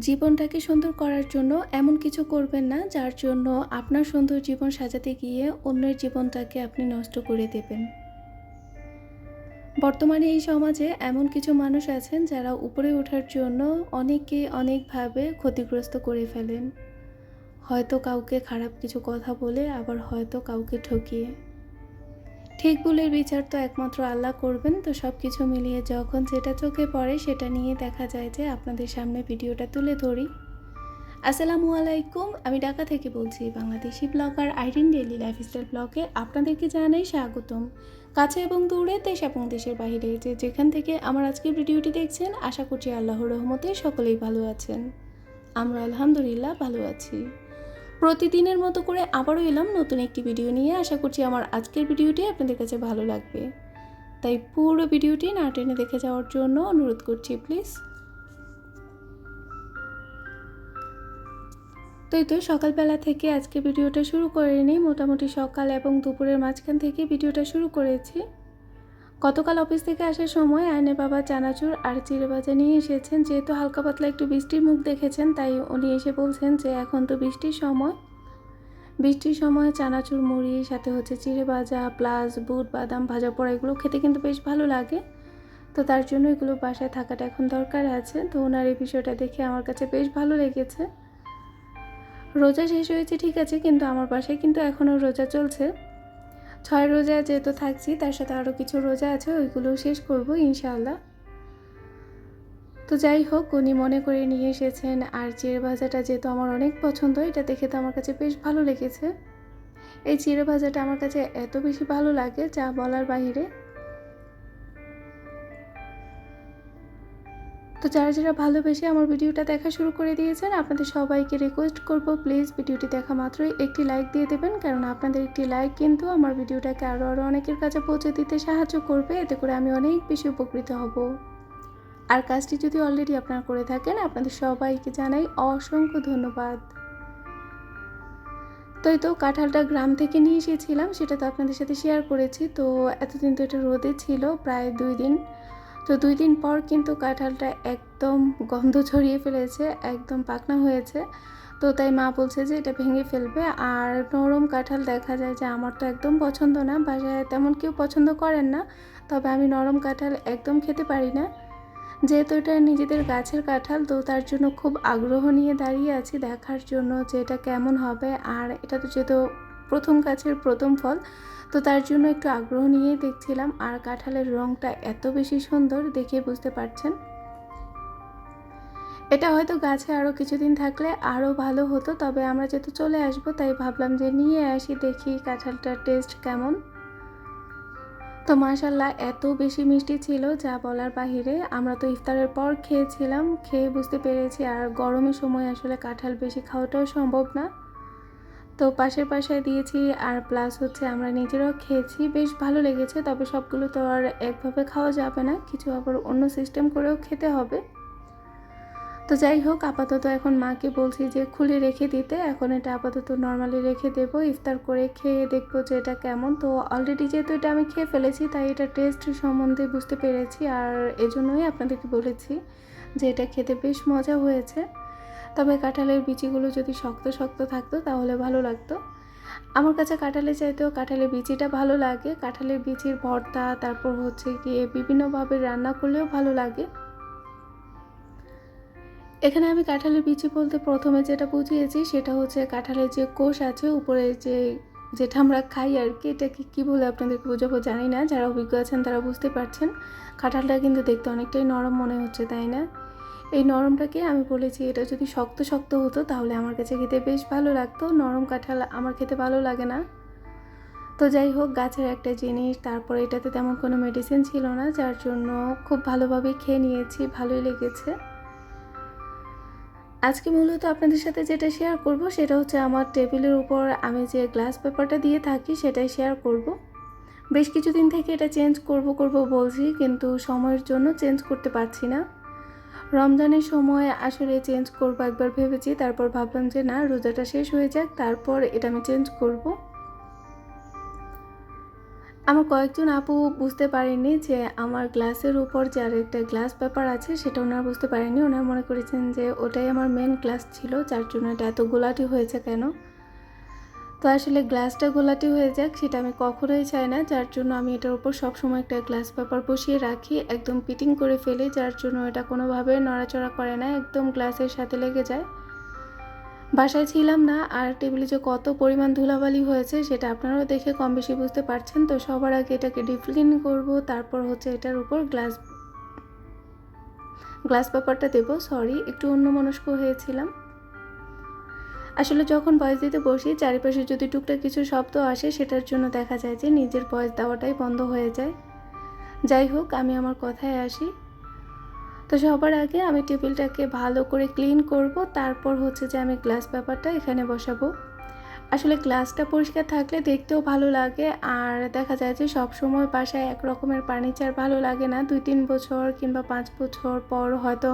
জীবনটাকে সুন্দর করার জন্য এমন কিছু করবেন না, যার জন্য আপনার সুন্দর জীবন সাজাতে গিয়ে অন্যের জীবনটাকে আপনি নষ্ট করে দেবেন। বর্তমানে এই সমাজে এমন কিছু মানুষ আছেন যারা উপরে ওঠার জন্য অনেককে অনেকভাবে ক্ষতিগ্রস্ত করে ফেলেন। হয়তো কাউকে খারাপ কিছু কথা বলে, আবার হয়তো কাউকে ঠকিয়ে। ঠিক ভুলের বিচার তো একমাত্র আল্লাহ করবেন। তো সব কিছু মিলিয়ে যখন যেটা চোখে পড়ে, সেটা নিয়ে দেখা যায় যে আপনাদের সামনে ভিডিওটা তুলে ধরি। আসসালামু আলাইকুম, আমি ঢাকা থেকে বলছি, Bangladeshi blogger Irin daily lifestyle ব্লগে আপনাদেরকে জানাই স্বাগতম। কাছে এবং দূরে, দেশ এবং দেশের বাইরে, যে যেখান থেকে আমার আজকের ভিডিওটি দেখছেন, আশা করছি আল্লাহর রহমতে সকলেই ভালো আছেন। আমরা আলহামদুলিল্লাহ ভালো আছি। প্রতিদিনের মতো করে আবারও এলাম নতুন একটি ভিডিও নিয়ে। আশা করছি আমার আজকের ভিডিওটি আপনাদের কাছে ভালো লাগবে। তাই পুরো ভিডিওটি না টেনে দেখে যাওয়ার জন্য অনুরোধ করছি প্লিজ তো এই তো সকালবেলা থেকে আজকে ভিডিওটা শুরু করে নিই মোটামুটি সকাল এবং দুপুরের মাঝখান থেকে ভিডিওটা শুরু করেছি। গতকাল অফিস থেকে আসার সময় আয়নে বাবা চানাচুর আর চিড়ে ভাজা নিয়ে এসেছেন। যেহেতু হালকা পাতলা একটু বৃষ্টির মুখ দেখেছেন, তাই উনি এসে বলছেন যে এখন তো বৃষ্টির সময়। বৃষ্টির সময় চানাচুর, মুড়ি, সাথে হচ্ছে চিড়ে ভাজা প্লাস বুট, বাদাম, ভাজা পড়া, এগুলো খেতে কিন্তু বেশ ভালো লাগে। তো তার জন্য এগুলো বাসায় থাকাটা এখন দরকার আছে। তো ওনার এই বিষয়টা দেখে আমার কাছে বেশ ভালো লেগেছে। রোজা শেষ হয়েছে, ঠিক আছে, কিন্তু আমার বাসায় কিন্তু এখনও রোজা চলছে। ছয় রোজা যেহেতু থাকছি, তার সাথে আরও কিছু রোজা আছে, ওইগুলো শেষ করব ইনশাল্লাহ তো যাই হোক, উনি মনে করে নিয়ে এসেছেন, আর চিড়ে ভাজাটা যেহেতু আমার অনেক পছন্দ, এটা দেখে তো আমার কাছে বেশ ভালো লেগেছে। এই চিড়ে ভাজাটা আমার কাছে এত বেশি ভালো লাগে যা বলার বাহিরে তো যারা যারা ভালোবেসে আমার ভিডিওটা দেখা শুরু করে দিয়েছেন, আপনাদের সবাইকে রিকোয়েস্ট করব প্লিজ ভিডিওটি দেখা মাত্রই একটি লাইক দিয়ে দেবেন। কারণ আপনাদের একটি লাইক কিন্তু আমার ভিডিওটাকে আরও আরও অনেকের কাছে পৌঁছে দিতে সাহায্য করবে। এতে করে আমি অনেক বেশি উপকৃত হব। আর কাজটি যদি অলরেডি আপনারা করে থাকেন, আপনাদের সবাইকে জানাই অসংখ্য ধন্যবাদ। তো এই তো কাঁঠালটা গ্রাম থেকে নিয়ে এসেছিলাম, সেটা তো আপনাদের সাথে শেয়ার করেছি। তো এতদিন তো এটা রোদে ছিল, প্রায় দুই দিন। তো দুই দিন পর কিন্তু কাঁঠালটা একদম গন্ধ ছড়িয়ে ফেলেছে, একদম পাকনা হয়েছে। তো তাই মা বলছে যে এটা ভেঙে ফেলবে। আর নরম কাঁঠাল দেখা যায় যে আমার তো একদম পছন্দ না, বাসায় তেমন কেউ পছন্দ করেন না, তবে আমি নরম কাঁঠাল একদম খেতে পারি না। যেহেতু এটা নিজেদের গাছের কাঁঠাল, তো তার জন্য খুব আগ্রহ নিয়ে দাঁড়িয়ে আছি দেখার জন্য যে এটা কেমন হবে। আর এটা তো যেহেতু প্রথম গাছের প্রথম ফল। তো তার জন্য একটু আগ্রহ নিয়েই দেখছিলাম, আর কাঁঠালের রঙটা এত বেশি সুন্দর দেখে বুঝতে পারছেন। এটা হয়তো গাছে আরও কিছুদিন থাকলে আরও ভালো হতো, তবে আমরা যেহেতু চলে আসব, তাই ভাবলাম যে নিয়ে আসি, দেখি কাঁঠালটার টেস্ট কেমন। তো মাশাল্লাহ, এত বেশি মিষ্টি ছিল, যা বলার বাহিরে। আমরা তো ইফতারের পর খেয়েছিলাম, খেয়ে বুঝতে পেরেছি, আর গরমের সময় আসলে কাঁঠাল বেশি খাওয়াটাও সম্ভব না। তো পাশের পাশে দিয়েছি আর প্লাস হচ্ছে আমরা নিজেরাও খেয়েছি, বেশ ভালো লেগেছে। তবে সবগুলো তো আর একভাবে খাওয়া যাবে না, কিছু আবার অন্য সিস্টেম করেও খেতে হবে। তো যাই হোক, আপাতত এখন মাকে বলছি যে খুলে রেখে দিতে। এখন এটা আপাতত নর্মালি রেখে দেব, ইফতার করে খেয়ে দেখব যে এটা কেমন। তো অলরেডি যেহেতু এটা আমি খেয়ে ফেলেছি, তাই এটা টেস্ট সম্বন্ধে বুঝতে পেরেছি। আর এজন্যই আপনাদেরকে বলেছি যে এটা খেতে বেশ মজা হয়েছে। তবে কাঁঠালের বিচিগুলো যদি শক্ত শক্ত থাকতো তাহলে ভালো লাগতো। আমার কাছে কাঁঠালের চাইতেও কাঁঠালের বিচিটা ভালো লাগে। কাঁঠালের বিচির ভর্তা, তারপর হচ্ছে গিয়ে বিভিন্নভাবে রান্না করলেও ভালো লাগে। এখানে আমি কাঁঠালের বিচি বলতে প্রথমে যেটা বুঝিয়েছি সেটা হচ্ছে কাঁঠালের যে কোষ আছে, উপরে যে, যেটা আমরা খাই আর কি এটাকে কী বলে আপনাদেরকে বোঝাবো জানি না। যারা অভিজ্ঞ আছেন তারা বুঝতে পারছেন। কাঁঠালটা কিন্তু দেখতে অনেকটাই নরম মনে হচ্ছে, তাই না? এই নরমটাকে আমি বলেছি, এটা যদি শক্ত শক্ত হতো তাহলে আমার কাছে খেতে বেশ ভালো লাগতো। নরম কাঁঠাল আমার খেতে ভালো লাগে না। তো যাই হোক, গাছের একটা জিনিস, তারপর এটাতে তেমন কোনো মেডিসিন ছিল না, যার জন্য খুব ভালোভাবে খেয়ে নিয়েছি, ভালোই লেগেছে। আজকে মূলত আপনাদের সাথে যেটা শেয়ার করব, সেটা হচ্ছে আমার টেবিলের উপর আমি যে গ্লাস পেপারটা দিয়ে থাকি, সেটাই শেয়ার করব। বেশ কিছুদিন থেকে এটা চেঞ্জ করব করব বলছি, কিন্তু সময়ের জন্য চেঞ্জ করতে পারছি না। রমজানের সময় আসলে চেঞ্জ করব, একবার ভেবেছি। তারপর ভাবলাম যে না, রোজাটা শেষ হয়ে যাক, তারপর এটা আমি চেঞ্জ করব। আমার কয়েকজন আপু বুঝতে পারেনি যে আমার গ্লাসের উপর যে আরেকটা গ্লাস ব্যাপার আছে, সেটা ওনারা বুঝতে পারেনি ওনারা মনে করেছেন যে ওটাই আমার মেন গ্লাস ছিল, যার জন্য এটা এত গোলাটি হয়েছে কেন? তো আসলে গ্লাসটা গোলাটি হয়ে যাক, সেটা আমি কখনোই চাই না। যার জন্য আমি এটার উপর সবসময় একটা গ্লাস পেপার বসিয়ে রাখি, একদম পিটিং করে ফেলি, যার জন্য এটা কোনোভাবে নড়াচড়া করে না, একদম গ্লাসের সাথে লেগে যায়। বাসায় ছিলাম না, আর টেবিলে যে কত পরিমাণ ধুলাবালি হয়েছে, সেটা আপনারাও দেখে কম বেশি বুঝতে পারছেন। তো সবার আগে এটাকে ডিপ ক্লিন করব, তারপর হচ্ছে এটার উপর গ্লাস গ্লাস পেপারটা দেবো। সরি, একটু অন্যমনস্ক হয়েছিলাম। আসলে যখন ভয়েস দিতে বসি, চারিপাশে যদি টুকটাক কিছু শব্দ আসে, সেটার জন্য দেখা যায় যে নিজের ভয়েস দেওয়াটাই বন্ধ হয়ে যায়। যাই হোক, আমি আমার কথায় আসি। তো সবার আগে আমি টেবিলটাকে ভালো করে ক্লিন করব, তারপর হচ্ছে যে আমি গ্লাস পেপারটা এখানে বসাবো। আসলে গ্লাসটা পরিষ্কার থাকলে দেখতেও ভালো লাগে, আর দেখা যায় যে সব সময় বাসায় এক রকমের ফার্নিচার ভালো লাগে না। দুই তিন বছর কিংবা পাঁচ বছর পর হয়তো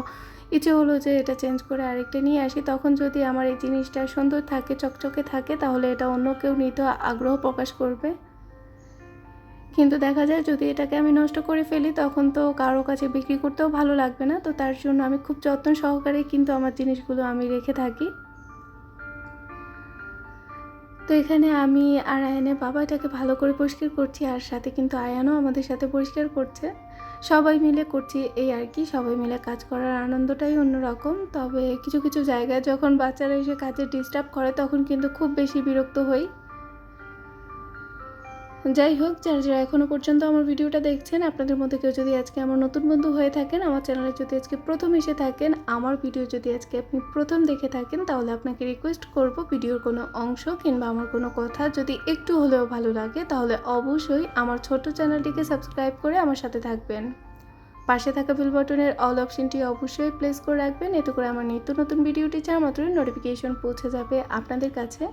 ইচ্ছে হলো যে এটা চেঞ্জ করে আরেকটা নিয়ে আসি। তখন যদি আমার এই জিনিসটা সুন্দর থাকে, চকচকে থাকে, তাহলে এটা অন্য কেউ নিতে আগ্রহ প্রকাশ করবে। কিন্তু দেখা যায় যদি এটাকে আমি নষ্ট করে ফেলি, তখন তো কারও কাছে বিক্রি করতেও ভালো লাগবে না। তো তার জন্য আমি খুব যত্ন সহকারে কিন্তু আমার জিনিসগুলো আমি রেখে থাকি। তো এখানে আমি আর আয়ানের বাবা এটাকে ভালো করে পরিষ্কার করছি, আর সাথে কিন্তু আয়ানও আমাদের সাথে পরিষ্কার করছে। সবাই মিলে করছি এই আর কি, সবাই মিলে কাজ করার আনন্দটাই অন্যরকম। তবে কিছু কিছু জায়গায় যখন বাচ্চারা এসে কাজে ডিস্টার্ব করে, তখন কিন্তু খুব বেশি বিরক্ত হই। যাই হোক, যারা যারা এখনও পর্যন্ত আমার ভিডিওটা দেখছেন, আপনাদের মধ্যে কেউ যদি আজকে আমার নতুন বন্ধু হয়ে থাকেন, আমার চ্যানেলে যদি আজকে প্রথম এসে থাকেন, আমার ভিডিও যদি আজকে আপনি প্রথম দেখে থাকেন, তাহলে আপনাকে রিকোয়েস্ট করব ভিডিওর কোনো অংশ কিংবা আমার কোনো কথা যদি একটু হলেও ভালো লাগে, তাহলে অবশ্যই আমার ছোট চ্যানেলটিকে সাবস্ক্রাইব করে আমার সাথে থাকবেন। পাশে থাকা বেল বাটনের অল অপশনটি অবশ্যই প্লেস করে রাখবেন, এতে করে আমার নিত্য নতুন ভিডিওটি ছাড়া মাত্রই নোটিফিকেশন পৌঁছে যাবে আপনাদের কাছে।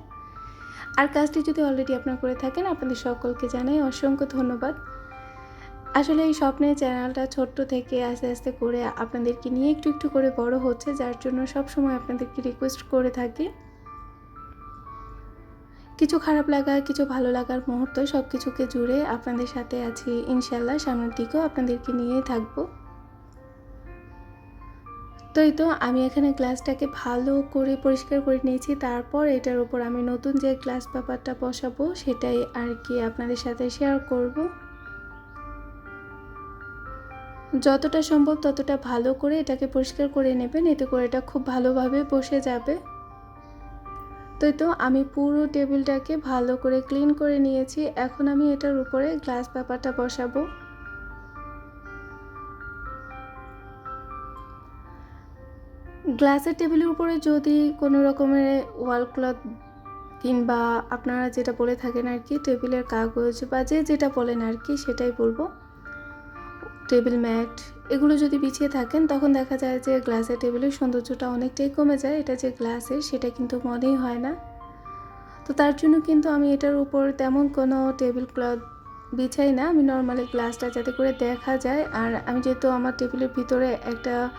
আর কাজটি যদি অলরেডি আপনার করে থাকেন, আপনাদের সকলকে জানাই অসংখ্য ধন্যবাদ। আসলে এই স্বপ্নের চ্যানেলটা ছোট্ট থেকে আস্তে আস্তে করে আপনাদেরকে নিয়ে একটু একটু করে বড় হচ্ছে, যার জন্য সব সময় আপনাদেরকে রিকোয়েস্ট করে থাকি। কিছু খারাপ লাগা, কিছু ভালো লাগার মুহূর্ত সব কিছুকে জুড়ে আপনাদের সাথে আছি। ইনশাল্লাহ সামনের দিকেও আপনাদেরকে নিয়েই থাকব। তো তো আমি এখানে গ্লাসটাকে ভালো করে পরিষ্কার করে নিয়েছি। তারপর এটার উপর আমি নতুন যে গ্লাস পেপারটা বসাবো, সেটাই আর কি আপনাদের সাথে শেয়ার করব। যতটা সম্ভব ততটা ভালো করে এটাকে পরিষ্কার করে নেবেন, এতে করে এটা খুব ভালোভাবে বসে যাবে। তো তো আমি পুরো টেবিলটাকে ভালো করে ক্লিন করে নিয়েছি। এখন আমি এটার উপরে গ্লাস পেপারটা বসাবো। গ্লাসের টেবিলের উপরে যদি কোনো রকমের ওয়াল ক্লথ কিংবা আপনারা যেটা বলে থাকেন আর কি, টেবিলের কাগজ বা যে যেটা বলেন আর কি, সেটাই বলব টেবিল ম্যাট এগুলো যদি বিছিয়ে থাকেন, তখন দেখা যায় যে গ্লাসের টেবিলের সৌন্দর্যটা অনেকটাই কমে যায়। এটা যে গ্লাসের, সেটা কিন্তু মনেই হয় না। তো তার জন্য কিন্তু আমি এটার উপর তেমন কোনো টেবিল ক্লথ বিছাই না। আমি নর্মালি গ্লাসটা যাতে করে দেখা যায়। আর আমি যেহেতু আমার টেবিলের ভিতরে একটা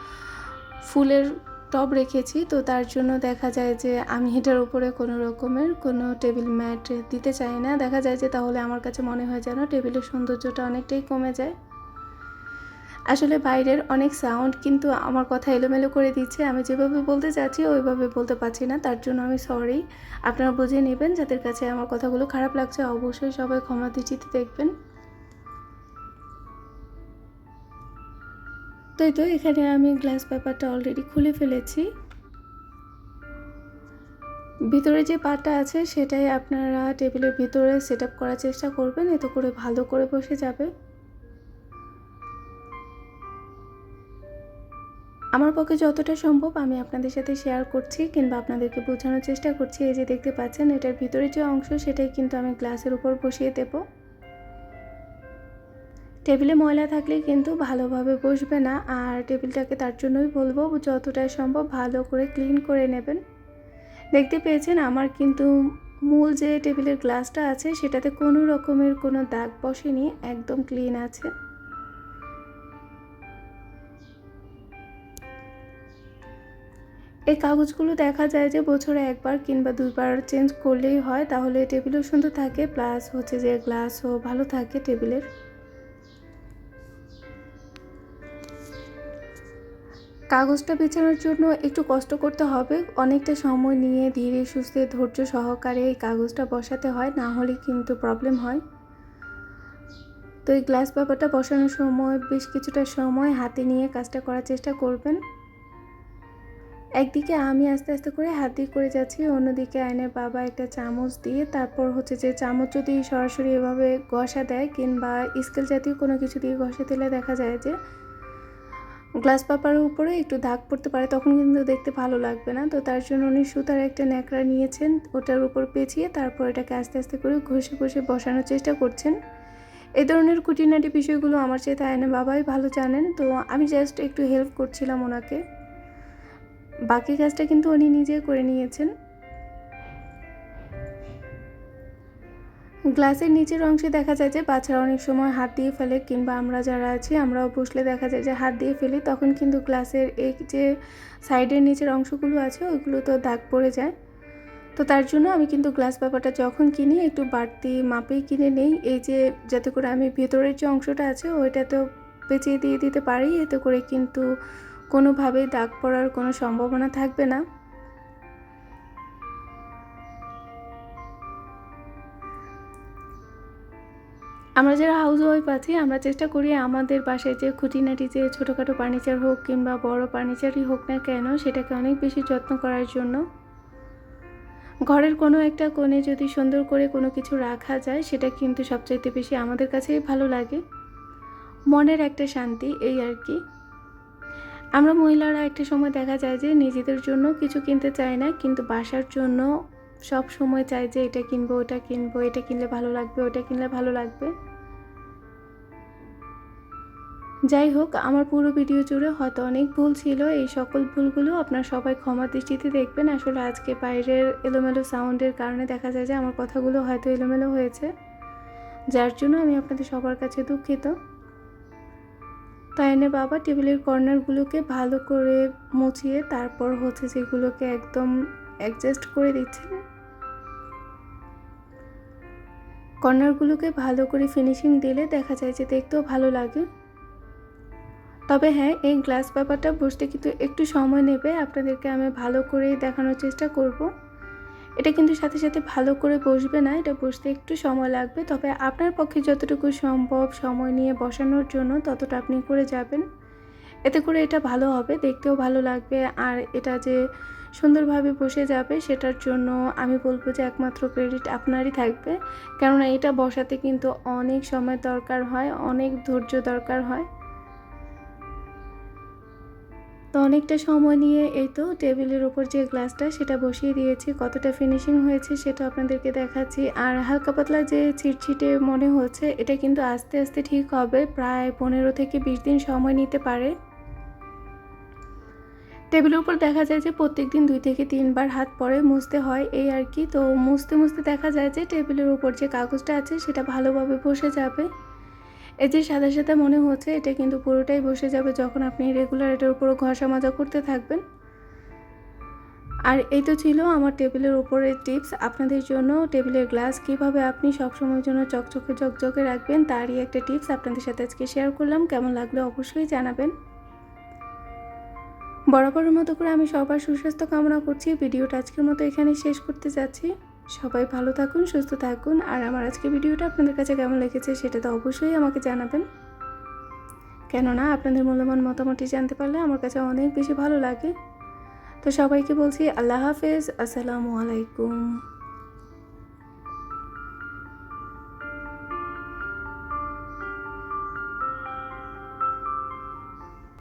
ফুলের টব রেখেছি, তো তার জন্য দেখা যায় যে আমি এটার উপরে কোনো রকমের কোনো টেবিল ম্যাট দিতে চাই না। দেখা যায় যে তাহলে আমার কাছে মনে হয় যেন টেবিলের সৌন্দর্যটা অনেকটাই কমে যায়। আসলে বাইরের অনেক সাউন্ড কিন্তু আমার কথা এলোমেলো করে দিচ্ছে। আমি যেভাবে বলতে চাচ্ছি, ওইভাবে বলতে পারছি না। তার জন্য আমি সরি আপনারা বুঝে নেবেন যাদের কাছে আমার কথাগুলো খারাপ লাগছে, অবশ্যই সবাই ক্ষমা দৃষ্টিতে দেখবেন। তো তো এখানে আমি গ্লাস পেপারটা অলরেডি খুলে ফেলেছি। ভিতরে যে পাটা আছে সেটাই আপনারা টেবিলের ভিতরে সেট আপ করার চেষ্টা করবেন, এতে করে ভালো করে বসে যাবে। আমার পক্ষে যতটা সম্ভব আমি আপনাদের সাথে শেয়ার করছি কিংবা আপনাদেরকে বোঝানোর চেষ্টা করছি। এই যে দেখতে পাচ্ছেন, এটার ভিতরে যে অংশ সেটাই কিন্তু আমি গ্লাসের উপর বসিয়ে দেবো। টেবিলে ময়লা থাকলে কিন্তু ভালোভাবে বসবে না। আর টেবিলটাকে তার জন্যই বলব যতটা সম্ভব ভালো করে ক্লিন করে নেবেন। দেখতে পেয়েছেন আমার কিন্তু মূল যে টেবিলের গ্লাসটা আছে, সেটাতে কোনো রকমের কোনো দাগ বসেনি, একদম ক্লিন আছে। এই কাগজগুলো দেখা যায় যে বছরে একবার কিংবা দুইবার চেঞ্জ করলেই হয়, তাহলে টেবিলও সুন্দর থাকে, প্লাস হচ্ছে যে গ্লাসও ভালো থাকে টেবিলের। কাগজটা বেছানোর জন্য একটু কষ্ট করতে হবে। অনেকটা সময় নিয়ে ধীরে সুস্থে ধৈর্য সহকারে এই কাগজটা বসাতে হয়, না হলে কিন্তু প্রবলেম হয়। তো এই গ্লাস পেপারটা বসানোর সময় বেশ কিছুটা সময় হাতে নিয়ে কাজটা করার চেষ্টা করবেন। একদিকে আমি আস্তে আস্তে করে হাত দিয়ে করে যাচ্ছি, অন্যদিকে আয়নের বাবা একটা চামচ দিয়ে, তারপর হচ্ছে যে চামচ যদি সরাসরি এভাবে ঘষা দেয় কিংবা স্কেল জাতীয় কোনো কিছু দিয়ে ঘষা দিলে দেখা যায় যে গ্লাস পেপারের উপরে একটু দাগ পড়তে পারে, তখন কিন্তু দেখতে ভালো লাগবে না। তো তার জন্য উনি সুতার একটা ন্যাকড়া নিয়েছেন, ওটার উপর পেঁচিয়ে তারপর এটাকে আস্তে আস্তে করে ঘষে ঘষে বসানোর চেষ্টা করছেন। এই ধরনের খুঁটিনাটি বিষয়গুলো আমার চেয়ে তাই না বাবাই ভালো জানেন, তো আমি জাস্ট একটু হেল্প করছিলাম ওনাকে। বাকি কাজটা কিন্তু উনি নিজে করে নিয়েছেন। গ্লাসের নিচের অংশে দেখা যায় যে বাচ্চারা অনেক সময় হাত দিয়ে ফেলে কিংবা আমরা যারা আছি, আমরাও বসলে দেখা যায় যে হাত দিয়ে ফেলি, তখন কিন্তু গ্লাসের এই যে সাইডের নিচের অংশগুলো আছে, ওইগুলো তো দাগ পড়ে যায়। তো তার জন্য আমি কিন্তু গ্লাস পেপারটা যখন কিনি, একটু বাড়তি মাপেই কিনে নেই। এই যে যাতে করে আমি ভেতরের যে অংশটা আছে, ওইটা তো পেঁচিয়ে দিয়ে দিতে পারি, এতে করে কিন্তু কোনোভাবেই দাগ পড়ার কোনো সম্ভাবনা থাকবে না। আমরা যারা হাউস ওয়াইফ আছি, আমরা চেষ্টা করি আমাদের বাসায় যে খুঁটিনাটি যে ছোটোখাটো ফার্নিচার হোক কিংবা বড় ফার্নিচারই হোক না কেন, সেটাকে অনেক বেশি যত্ন করার জন্য। ঘরের কোনো একটা কোণে যদি সুন্দর করে কোনো কিছু রাখা যায়, সেটা কিন্তু সবচাইতে বেশি আমাদের কাছেই ভালো লাগে। মনের একটা শান্তি, এই আর কি। আমরা মহিলারা একটা সময় দেখা যায় যে নিজেদের জন্য কিছু কিনতে চাই না, কিন্তু বাসার জন্য সব সময় চাই যে এটা কিনবো, ওটা কিনবো, এটা কিনলে ভালো লাগবে, ওটা কিনলে ভালো লাগবে। যাই হোক আমার পুরো ভিডিও জুড়ে হয়তো অনেক ভুল ছিল। এই সকল ভুলগুলো আপনার সবাই ক্ষমা দৃষ্টিতে দেখবেন। আসলে আজকে বাইরের এলোমেলো সাউন্ডের কারণে দেখা যায় যে আমার কথাগুলো হয়তো এলোমেলো হয়েছে। যার জন্য আমি আপনাদের সবার কাছে দুঃখিত। তাইনে বাবা, টেবিলের কর্নারগুলোকে ভালো করে মুছিয়ে তারপর হচ্ছে যেগুলোকে একদম অ্যাডজাস্ট করে দিচ্ছেন কর্নারগুলোকে ভালো করে ফিনিশিং দিলে দেখা যায় যে দেখতেও ভালো লাগে। তবে হ্যাঁ এই গ্লাস পেপারটা বসতে কিন্তু একটু সময় নেবে। আপনাদেরকে আমি ভালো করে দেখানোর চেষ্টা করব। এটা কিন্তু সাথে সাথে ভালো করে বসবে না, এটা বসতে একটু সময় লাগবে। তবে আপনার পক্ষে যতটুকু সম্ভব সময় নিয়ে বসানোর জন্য ততটা আপনি করে যাবেন। এতে করে এটা ভালো হবে, দেখতেও ভালো লাগবে। আর এটা যে সুন্দরভাবে বসে যাবে, সেটার জন্য আমি বলব যে একমাত্র ক্রেডিট আপনারই থাকবে। কেননা এটা বসাতে কিন্তু অনেক সময় দরকার হয়, অনেক ধৈর্য দরকার হয়। অনেকটা সময় নিয়ে এই তো টেবিলের ওপর যে গ্লাসটা সেটা বসিয়ে দিয়েছি, কতটা ফিনিশিং হয়েছে সেটা আপনাদেরকে দেখাচ্ছি। আর হালকা পাতলা যে ছিটছিটে মনে হচ্ছে, এটা কিন্তু আস্তে আস্তে ঠিক হবে, প্রায় পনেরো থেকে বিশ দিন সময় নিতে পারে। টেবিলের উপর দেখা যায় যে প্রত্যেক দিন দুই থেকে তিনবার হাত পরে মুছতে হয়, এই আর কি। তো মুছতে মুছতে দেখা যায় যে টেবিলের উপর যে কাগজটা আছে সেটা ভালোভাবে বসে যাবে। এই যে সাদা সাদা মনে হচ্ছে, এটা কিন্তু পুরোটাই বসে যাবে যখন আপনি রেগুলার এটার উপর ঘষা মাজা করতে থাকবেন। আর এই তো ছিল আমার টেবিলের উপরের টিপস। আপনাদের জন্য টেবিলের গ্লাস কীভাবে আপনি সবসময়ের জন্য চকচকে চকচকে রাখবেন, তারই একটা টিপস আপনাদের সাথে আজকে শেয়ার করলাম। কেমন লাগল অবশ্যই জানাবেন। বরাবরের মতো করে আমি সবার সুস্বাস্থ্য কামনা করছি। ভিডিওটা আজকের মতো এখানে শেষ করতে যাচ্ছি। সবাই ভালো থাকুন, সুস্থ থাকুন। আর আমার আজকে ভিডিওটা আপনাদের কাছে কেমন লেগেছে সেটা তো অবশ্যই আমাকে জানাবেন। কেননা আপনাদের মূল্যবান মতামতটি জানতে পারলে আমার কাছে অনেক বেশি ভালো লাগে। তো সবাইকে বলছি আল্লাহ হাফেজ, আসসালামু আলাইকুম।